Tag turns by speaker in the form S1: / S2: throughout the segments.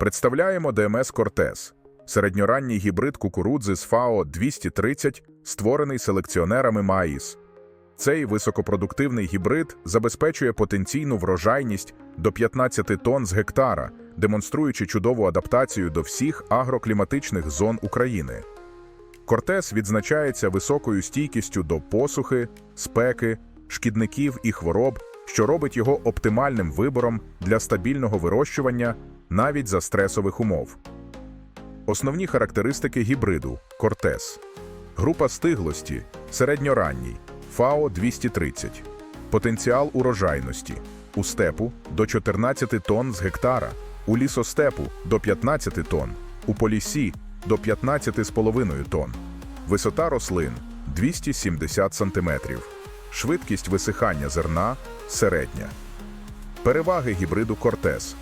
S1: Представляємо ДМС Кортес – середньоранній гібрид кукурудзи з ФАО 230, створений селекціонерами МАїс. Цей високопродуктивний гібрид забезпечує потенційну врожайність до 15 тонн з гектара, демонструючи чудову адаптацію до всіх агрокліматичних зон України. Кортес відзначається високою стійкістю до посухи, спеки, шкідників і хвороб, що робить його оптимальним вибором для стабільного вирощування навіть за стресових умов. Основні характеристики гібриду Кортес. Група стиглості середньоранній ФАО 230. Потенціал урожайності у степу до 14 тонн з гектара, у лісостепу до 15 тонн, у полісі до 15,5 тонн. Висота рослин 270 см. Швидкість висихання зерна середня. Переваги гібриду Кортес.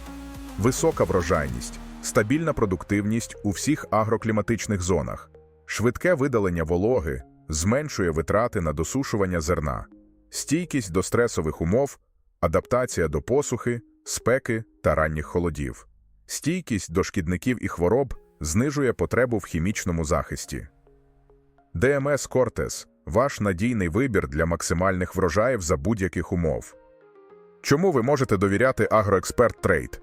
S1: Висока врожайність, стабільна продуктивність у всіх агрокліматичних зонах, швидке видалення вологи, зменшує витрати на досушування зерна, стійкість до стресових умов, адаптація до посухи, спеки та ранніх холодів. Стійкість до шкідників і хвороб знижує потребу в хімічному захисті. ДМС Кортес ваш надійний вибір для максимальних врожаїв за будь-яких умов. Чому ви можете довіряти Агроексперт Трейд?